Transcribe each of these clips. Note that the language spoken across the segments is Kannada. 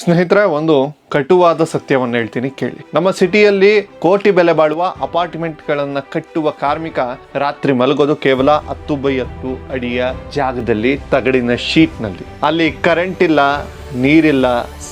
ಸ್ನೇಹಿತರೆ, ಒಂದು ಕಟುವಾದ ಸತ್ಯವನ್ನು ಹೇಳ್ತೀನಿ, ಕೇಳಿ. ನಮ್ಮ ಸಿಟಿಯಲ್ಲಿ ಕೋಟಿ ಬೆಲೆ ಬಾಳುವ ಅಪಾರ್ಟ್ಮೆಂಟ್ಗಳನ್ನು ಕಟ್ಟುವ ಕಾರ್ಮಿಕ ರಾತ್ರಿ ಮಲಗೋದು ಕೇವಲ ಹತ್ತು ಬೈ ಹತ್ತು ಅಡಿಯ ಜಾಗದಲ್ಲಿ ತಗಡಿನ ಶೀಟ್ನಲ್ಲಿ. ಅಲ್ಲಿ ಕರೆಂಟ್ ಇಲ್ಲ ನೀರಿಲ್ಲ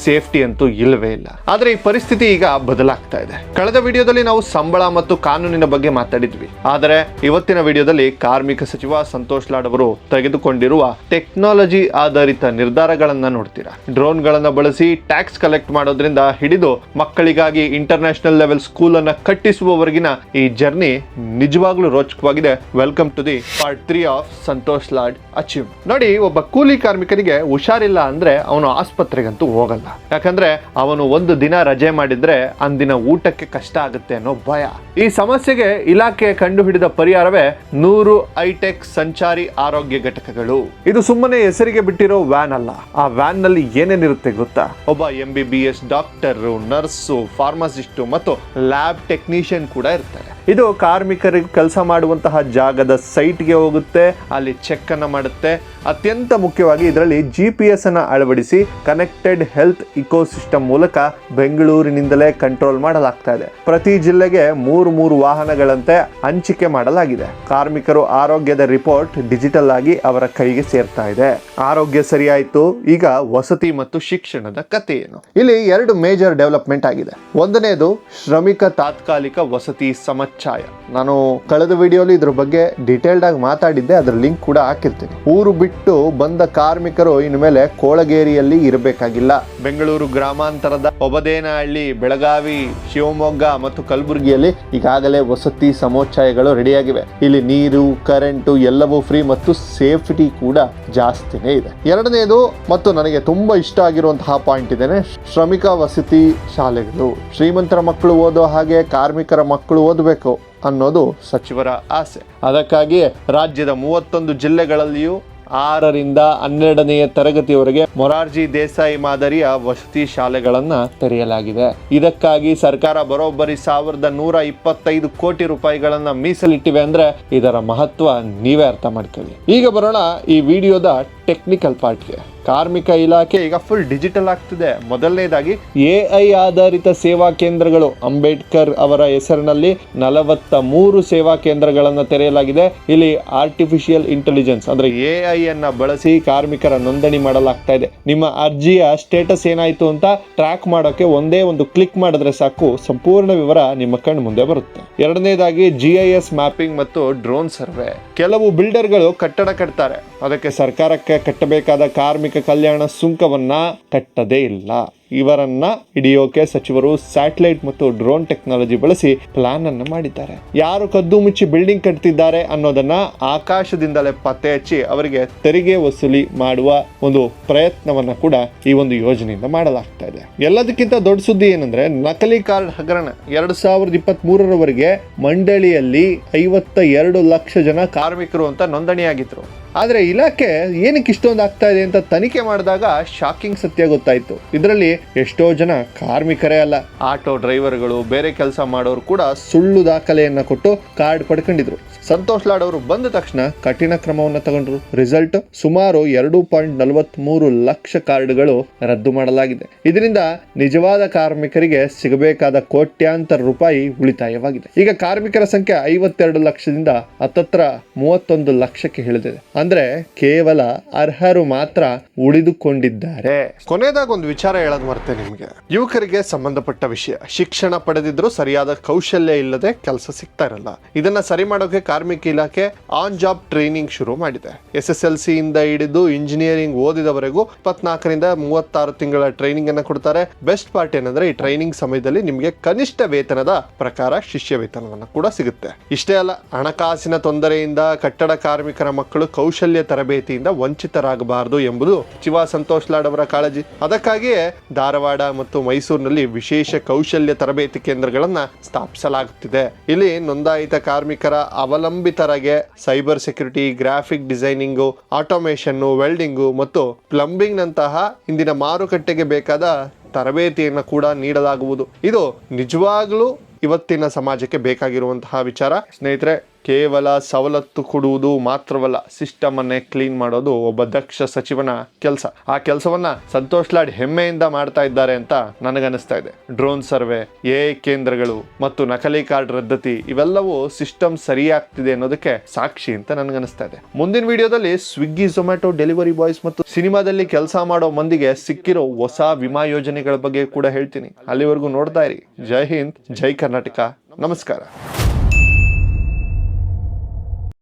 ಸೇಫ್ಟಿ ಅಂತೂ ಇಲ್ಲವೇ ಇಲ್ಲ. ಆದ್ರೆ ಈ ಪರಿಸ್ಥಿತಿ ಈಗ ಬದಲಾಗ್ತಾ ಇದೆ. ಕಳೆದ ವಿಡಿಯೋದಲ್ಲಿ ನಾವು ಸಂಬಳ ಮತ್ತು ಕಾನೂನಿನ ಬಗ್ಗೆ ಮಾತಾಡಿದ್ವಿ. ಆದರೆ ಇವತ್ತಿನ ವಿಡಿಯೋದಲ್ಲಿ ಕಾರ್ಮಿಕ ಸಚಿವ ಸಂತೋಷ್ ಲಾಡ್ ಅವರು ತೆಗೆದುಕೊಂಡಿರುವ ಟೆಕ್ನಾಲಜಿ ಆಧಾರಿತ ನಿರ್ಧಾರಗಳನ್ನ ನೋಡ್ತೀರಾ. ಡ್ರೋನ್ಗಳನ್ನ ಬಳಸಿ ಟ್ಯಾಕ್ಸ್ ಕಲೆಕ್ಟ್ ಮಾಡೋದ್ರಿಂದ ಹಿಡಿದು ಮಕ್ಕಳಿಗಾಗಿ ಇಂಟರ್ನ್ಯಾಷನಲ್ ಲೆವೆಲ್ ಸ್ಕೂಲ್ ಅನ್ನ ಕಟ್ಟಿಸುವವರೆಗಿನ ಈ ಜರ್ನಿ ನಿಜವಾಗ್ಲೂ ರೋಚಕವಾಗಿದೆ. Welcome to the part three of Santosh Lad achieve. ನೋಡಿ, ಒಬ್ಬ ಕೂಲಿ ಕಾರ್ಮಿಕನಿಗೆ ಹುಷಾರಿಲ್ಲ ಅಂದ್ರೆ ಅವನು ಆಸ್ಪತ್ರೆಗಂತೂ ಹೋಗಲ್ಲ. ಯಾಕಂದ್ರೆ ಅವನು ಒಂದು ದಿನ ರಜೆ ಮಾಡಿದ್ರೆ ಅಂದಿನ ಊಟಕ್ಕೆ ಕಷ್ಟ ಆಗುತ್ತೆ ಅನ್ನೋ ಭಯ. ಈ ಸಮಸ್ಯೆಗೆ ಇಲಾಖೆ ಕಂಡುಹಿಡಿದ ಪರಿಹಾರವೇ ನೂರು ಐಟೆಕ್ ಸಂಚಾರಿ ಆರೋಗ್ಯ ಘಟಕಗಳು. ಇದು ಸುಮ್ಮನೆ ಹೆಸರಿಗೆ ಬಿಟ್ಟಿರೋ ವ್ಯಾನ್ ಅಲ್ಲ. ಆ ವ್ಯಾನ್ನಲ್ಲಿ ಏನೇನಿರುತ್ತೆ ಗೊತ್ತಾ? ಒಬ್ಬ M B B S doctor, nurse, pharmacist ಮತ್ತು ಲ್ಯಾಬ್ ಟೆಕ್ನಿಷಿಯನ್ ಕೂಡ ಇರ್ತಾರೆ. ಇದು ಕಾರ್ಮಿಕರಿಗೆ ಕೆಲಸ ಮಾಡುವಂತಹ ಜಾಗದ ಸೈಟ್ಗೆ ಹೋಗುತ್ತೆ, ಅಲ್ಲಿ ಚೆಕ್ ಅನ್ನ ಮಾಡುತ್ತೆ. ಅತ್ಯಂತ ಮುಖ್ಯವಾಗಿ ಇದರಲ್ಲಿ ಜಿ ಪಿ ಎಸ್ ಅನ್ನು ಅಳವಡಿಸಿ ಕನೆಕ್ಟೆಡ್ ಹೆಲ್ತ್ ಇಕೋಸಿಸ್ಟಮ್ ಮೂಲಕ ಬೆಂಗಳೂರಿನಿಂದಲೇ ಕಂಟ್ರೋಲ್ ಮಾಡಲಾಗ್ತಾ ಇದೆ. ಪ್ರತಿ ಜಿಲ್ಲೆಗೆ ಮೂರು ಮೂರು ವಾಹನಗಳಂತೆ ಹಂಚಿಕೆ ಮಾಡಲಾಗಿದೆ. ಕಾರ್ಮಿಕರು ಆರೋಗ್ಯದ ರಿಪೋರ್ಟ್ ಡಿಜಿಟಲ್ ಆಗಿ ಅವರ ಕೈಗೆ ಸೇರ್ತಾ ಇದೆ. ಆರೋಗ್ಯ ಸರಿಯಾಯಿತು, ಈಗ ವಸತಿ ಮತ್ತು ಶಿಕ್ಷಣದ ಕಥೆ ಏನು ಇಲ್ಲಿ ಎರಡು ಮೇಜರ್ ಡೆವಲಪ್ಮೆಂಟ್ ಆಗಿದೆ. ಒಂದನೇದು, ಶ್ರಮಿಕ ತಾತ್ಕಾಲಿಕ ವಸತಿ ಸಮಚ್ಛಾಯ ನಾನು ಕಳೆದ ವಿಡಿಯೋಲಿ ಇದ್ರ ಬಗ್ಗೆ ಡೀಟೇಲ್ಡ್ ಆಗಿ ಮಾತಾಡಿದ್ದೆ, ಅದರ ಲಿಂಕ್ ಕೂಡ ಹಾಕಿರ್ತೀನಿ. ಊರು ಬಿಟ್ಟು ಬಂದ ಕಾರ್ಮಿಕರು ಇನ್ಮೇಲೆ ಮೇಲೆ ಕೋಳಗೇರಿಯಲ್ಲಿ ಇರಬೇಕಾಗಿಲ್ಲ. ಬೆಂಗಳೂರು ಗ್ರಾಮಾಂತರದ ಒಬದೇನಹಳ್ಳಿ, ಬೆಳಗಾವಿ, ಶಿವಮೊಗ್ಗ ಮತ್ತು ಕಲಬುರಗಿಯಲ್ಲಿ ಈಗಾಗಲೇ ವಸತಿ ಸಮೋಚ್ಚಯಗಳು ರೆಡಿಯಾಗಿವೆ. ಇಲ್ಲಿ ನೀರು, ಕರೆಂಟು ಎಲ್ಲವೂ ಫ್ರೀ ಮತ್ತು ಸೇಫ್ಟಿ ಕೂಡ ಜಾಸ್ತಿನೇ ಇದೆ. ಎರಡನೇದು ಮತ್ತು ನನಗೆ ತುಂಬಾ ಇಷ್ಟ ಆಗಿರುವಂತಹ ಪಾಯಿಂಟ್ ಇದೇನೆ, ಶ್ರಮಿಕ ವಸತಿ ಶಾಲೆಗಳು. ಶ್ರೀಮಂತರ ಮಕ್ಕಳು ಓದೋ ಹಾಗೆ ಕಾರ್ಮಿಕರ ಮಕ್ಕಳು ಓದಬೇಕು ಅನ್ನೋದು ಸಚಿವರ ಆಸೆ. ಅದಕ್ಕಾಗಿ ರಾಜ್ಯದ ಮೂವತ್ತೊಂದು ಜಿಲ್ಲೆಗಳಲ್ಲಿಯೂ ಆರರಿಂದ ಹನ್ನೆರಡನೆಯ ತರಗತಿಯವರೆಗೆ ಮೊರಾರ್ಜಿ ದೇಸಾಯಿ ಮಾದರಿಯ ವಸತಿ ಶಾಲೆಗಳನ್ನ ತೆರೆಯಲಾಗಿದೆ. ಇದಕ್ಕಾಗಿ ಸರ್ಕಾರ ಬರೋಬ್ಬರಿ ಸಾವಿರದ ನೂರ ಇಪ್ಪತ್ತೈದು ಕೋಟಿ ರೂಪಾಯಿಗಳನ್ನ ಮೀಸಲಿಟ್ಟಿವೆ ಅಂದ್ರೆ ಇದರ ಮಹತ್ವ ನೀವೇ ಅರ್ಥ ಮಾಡ್ಕೊಳ್ಳಿ. ಈಗ ಬರೋಣ ಈ ವಿಡಿಯೋದ ಟೆಕ್ನಿಕಲ್ ಪಾರ್ಟ್ಗೆ ಕಾರ್ಮಿಕ ಇಲಾಖೆ ಈಗ ಫುಲ್ ಡಿಜಿಟಲ್ ಆಗ್ತಿದೆ. ಮೊದಲನೇದಾಗಿ ಎ ಆಧಾರಿತ ಸೇವಾ ಕೇಂದ್ರಗಳು. ಅಂಬೇಡ್ಕರ್ ಅವರ ಹೆಸರಿನಲ್ಲಿ ನಲವತ್ತ ಮೂರು ಸೇವಾ ಕೇಂದ್ರಗಳನ್ನು ತೆರೆಯಲಾಗಿದೆ. ಇಲ್ಲಿ ಆರ್ಟಿಫಿಷಿಯಲ್ ಇಂಟೆಲಿಜೆನ್ಸ್ ಅಂದ್ರೆ ಎ ಐ ಅನ್ನ ಬಳಸಿ ಕಾರ್ಮಿಕರ ನೋಂದಣಿ ಮಾಡಲಾಗ್ತಾ ಇದೆ. ನಿಮ್ಮ ಅರ್ಜಿಯ ಸ್ಟೇಟಸ್ ಏನಾಯ್ತು ಅಂತ ಟ್ರ್ಯಾಕ್ ಮಾಡೋಕೆ ಒಂದೇ ಒಂದು ಕ್ಲಿಕ್ ಮಾಡಿದ್ರೆ ಸಾಕು. ಸಂಪೂರ್ಣ ವಿವರ ನಿಮ್ಮ ಕಣ್ಣು ಮುಂದೆ ಬರುತ್ತೆ. ಎರಡನೇದಾಗಿ ಜಿ ಐ ಎಸ್ ಮ್ಯಾಪಿಂಗ್ ಮತ್ತು ಡ್ರೋನ್ ಸರ್ವೆ ಕೆಲವು ಬಿಲ್ಡರ್ಗಳು ಕಟ್ಟಡ ಕಟ್ತಾರೆ. ಅದಕ್ಕೆ ಸರ್ಕಾರಕ್ಕೆ ಕಟ್ಟಬೇಕಾದ ಕಾರ್ಮಿಕ ಕಲ್ಯಾಣ ಸುಂಕವನ್ನ ಕಟ್ಟದೇ ಇಲ್ಲ. ಇವರನ್ನ ಹಿಡಿಯೋಕೆ ಸಚಿವರು ಸ್ಯಾಟಲೈಟ್ ಮತ್ತು ಡ್ರೋನ್ ಟೆಕ್ನಾಲಜಿ ಬಳಸಿ ಪ್ಲಾನ್ ಅನ್ನು ಮಾಡಿದ್ದಾರೆ. ಯಾರು ಕದ್ದು ಮುಚ್ಚಿ ಬಿಲ್ಡಿಂಗ್ ಕಟ್ತಿದ್ದಾರೆ ಅನ್ನೋದನ್ನ ಆಕಾಶದಿಂದಲೇ ಪತ್ತೆ ಹಚ್ಚಿ ಅವರಿಗೆ ತೆರಿಗೆ ವಸೂಲಿ ಮಾಡುವ ಒಂದು ಪ್ರಯತ್ನವನ್ನ ಕೂಡ ಈ ಒಂದು ಯೋಜನೆಯಿಂದ ಮಾಡಲಾಗ್ತಾ ಇದೆ. ಎಲ್ಲದಕ್ಕಿಂತ ದೊಡ್ಡ ಸುದ್ದಿ ಏನಂದ್ರೆ, ನಕಲಿ ಕಾರ್ಡ್ ಹಗರಣ ಎರಡ್ ಸಾವಿರದ ಇಪ್ಪತ್ತ್ ಮೂರರವರೆಗೆ ಮಂಡಳಿಯಲ್ಲಿ ಐವತ್ತ ಎರಡು ಲಕ್ಷ ಜನ ಕಾರ್ಮಿಕರು ಅಂತ ನೋಂದಣಿಯಾಗಿದ್ರು. ಆದ್ರೆ ಇಲಾಖೆ ಏನಕ್ಕೆ ಇಷ್ಟೊಂದು ಆಗ್ತಾ ಇದೆ ಅಂತ ತನಿಖೆ ಮಾಡಿದಾಗ ಶಾಕಿಂಗ್ ಸತ್ಯ ಗೊತ್ತಾಯಿತು. ಇದರಲ್ಲಿ ಎಷ್ಟೋ ಜನ ಕಾರ್ಮಿಕರೇ ಅಲ್ಲ. ಆಟೋ ಡ್ರೈವರ್ಗಳು, ಬೇರೆ ಕೆಲಸ ಮಾಡೋರು ಕೂಡ ಸುಳ್ಳು ದಾಖಲೆಯನ್ನ ಕೊಟ್ಟು ಕಾರ್ಡ್ ಪಡ್ಕೊಂಡಿದ್ರು. ಸಂತೋಷ್ ಲಾಡ್ ಅವರು ಬಂದ ತಕ್ಷಣ ಕಠಿಣ ಕ್ರಮವನ್ನು ತಗೊಂಡ್ರು. ರಿಸಲ್ಟ್ ಸುಮಾರು ಎರಡು ಪಾಯಿಂಟ್ ನಲವತ್ತ್ ಮೂರು ಲಕ್ಷ ಕಾರ್ಡ್ಗಳು ರದ್ದು ಮಾಡಲಾಗಿದೆ. ಇದರಿಂದ ನಿಜವಾದ ಕಾರ್ಮಿಕರಿಗೆ ಸಿಗಬೇಕಾದ ಕೋಟ್ಯಾಂತರ ರೂಪಾಯಿ ಉಳಿತಾಯವಾಗಿದೆ. ಈಗ ಕಾರ್ಮಿಕರ ಸಂಖ್ಯೆ ಐವತ್ತೆರಡು ಲಕ್ಷದಿಂದ ಹತ್ತತ್ರ ಮೂವತ್ತೊಂದು ಲಕ್ಷಕ್ಕೆ ಇಳಿದಿದೆ. ಅಂದ್ರೆ ಕೇವಲ ಅರ್ಹರು ಮಾತ್ರ ಉಳಿದುಕೊಂಡಿದ್ದಾರೆ. ಕೊನೆಯದಾಗ ಒಂದು ವಿಚಾರ ಹೇಳೋದು ಮರ್ತೆ ನಿಮ್ಗೆ. ಯುವಕರಿಗೆ ಸಂಬಂಧಪಟ್ಟ ವಿಷಯ. ಶಿಕ್ಷಣ ಪಡೆದಿದ್ರು ಸರಿಯಾದ ಕೌಶಲ್ಯ ಇಲ್ಲದೆ ಕೆಲಸ ಸಿಗ್ತಾ ಇರಲ್ಲ. ಇದನ್ನ ಸರಿ ಮಾಡೋಕೆ ಕಾರ್ಮಿಕ ಇಲಾಖೆ ಆನ್ ಜಾಬ್ ಟ್ರೈನಿಂಗ್ ಶುರು ಮಾಡಿದೆ. ಎಸ್ ಎಸ್ ಎಲ್ ಸಿ ಇಂದ ಹಿಡಿದು ಇಂಜಿನಿಯರಿಂಗ್ ಓದಿದವರೆಗೂ ಇಪ್ಪತ್ನಾಲ್ಕರಿಂದ ಮೂವತ್ತಾರು ತಿಂಗಳ ಟ್ರೈನಿಂಗ್ ಅನ್ನ ಕೊಡ್ತಾರೆ. ಬೆಸ್ಟ್ ಪಾರ್ಟ್ ಏನಂದ್ರೆ ಈ ಟ್ರೈನಿಂಗ್ ಸಮಯದಲ್ಲಿ ನಿಮಗೆ ಕನಿಷ್ಠ ವೇತನದ ಪ್ರಕಾರ ಶಿಷ್ಯ ವೇತನವನ್ನ ಕೂಡ ಸಿಗುತ್ತೆ. ಇಷ್ಟೇ ಅಲ್ಲ, ಹಣಕಾಸಿನ ತೊಂದರೆಯಿಂದ ಕಟ್ಟಡ ಕಾರ್ಮಿಕರ ಮಕ್ಕಳು ಕೌಶಲ್ಯ ತರಬೇತಿಯಿಂದ ವಂಚಿತರಾಗಬಾರದು ಎಂಬುದು ಸಚಿವ ಸಂತೋಷ್ ಲಾಡ್ ಅವರ ಕಾಳಜಿ. ಅದಕ್ಕಾಗಿಯೇ ಧಾರವಾಡ ಮತ್ತು ಮೈಸೂರಿನಲ್ಲಿ ವಿಶೇಷ ಕೌಶಲ್ಯ ತರಬೇತಿ ಕೇಂದ್ರಗಳನ್ನು ಸ್ಥಾಪಿಸಲಾಗುತ್ತಿದೆ. ಇಲ್ಲಿ ನೋಂದಾಯಿತ ಕಾರ್ಮಿಕರ ಅವಲಂಬಿತರಿಗೆ cyber security, graphic designing, automation, welding ಮತ್ತು ಪ್ಲಂಬಿಂಗ್ ನಂತಹ ಇಂದಿನ ಮಾರುಕಟ್ಟೆಗೆ ಬೇಕಾದ ತರಬೇತಿಯನ್ನು ಕೂಡ ನೀಡಲಾಗುವುದು. ಇದು ನಿಜವಾಗ್ಲೂ ಇವತ್ತಿನ ಸಮಾಜಕ್ಕೆ ಬೇಕಾಗಿರುವಂತಹ ವಿಚಾರ. ಸ್ನೇಹಿತರೆ ಕೇವಲ ಸವಲತ್ತು ಕೊಡುವುದು ಮಾತ್ರವಲ್ಲ, ಸಿಸ್ಟಮನ್ನೇ ಕ್ಲೀನ್ ಮಾಡೋದು ಒಬ್ಬ ದಕ್ಷ ಸಚಿವನ ಕೆಲಸ. ಆ ಕೆಲಸವನ್ನ ಸಂತೋಷ್ ಲಾಡ್ ಹೆಮ್ಮೆಯಿಂದ ಮಾಡ್ತಾ ಇದ್ದಾರೆ ಅಂತ ನನಗನ್ನಿಸ್ತಾ ಇದೆ. ಡ್ರೋನ್ ಸರ್ವೆ ಎ ಕೇಂದ್ರಗಳು ಮತ್ತು ನಕಲಿ ಕಾರ್ಡ್ ರದ್ದತಿ, ಇವೆಲ್ಲವೂ ಸಿಸ್ಟಮ್ ಸರಿಯಾಗ್ತಿದೆ ಅನ್ನೋದಕ್ಕೆ ಸಾಕ್ಷಿ ಅಂತ ನನಗನ್ನಿಸ್ತಾ ಇದೆ. ಮುಂದಿನ ವಿಡಿಯೋದಲ್ಲಿ ಸ್ವಿಗ್ಗಿ, ಝೊಮ್ಯಾಟೊ, ಡೆಲಿವರಿ ಬಾಯ್ಸ್ ಮತ್ತು ಸಿನಿಮಾದಲ್ಲಿ ಕೆಲಸ ಮಾಡೋ ಮಂದಿಗೆ ಸಿಕ್ಕಿರೋ ಹೊಸ ವಿಮಾ ಯೋಜನೆಗಳ ಬಗ್ಗೆ ಕೂಡ ಹೇಳ್ತೀನಿ. ಅಲ್ಲಿವರೆಗೂ ನೋಡ್ತಾ ಇರಿ. ಜೈ ಹಿಂದ್, ಜೈ ಕರ್ನಾಟಕ. ನಮಸ್ಕಾರ.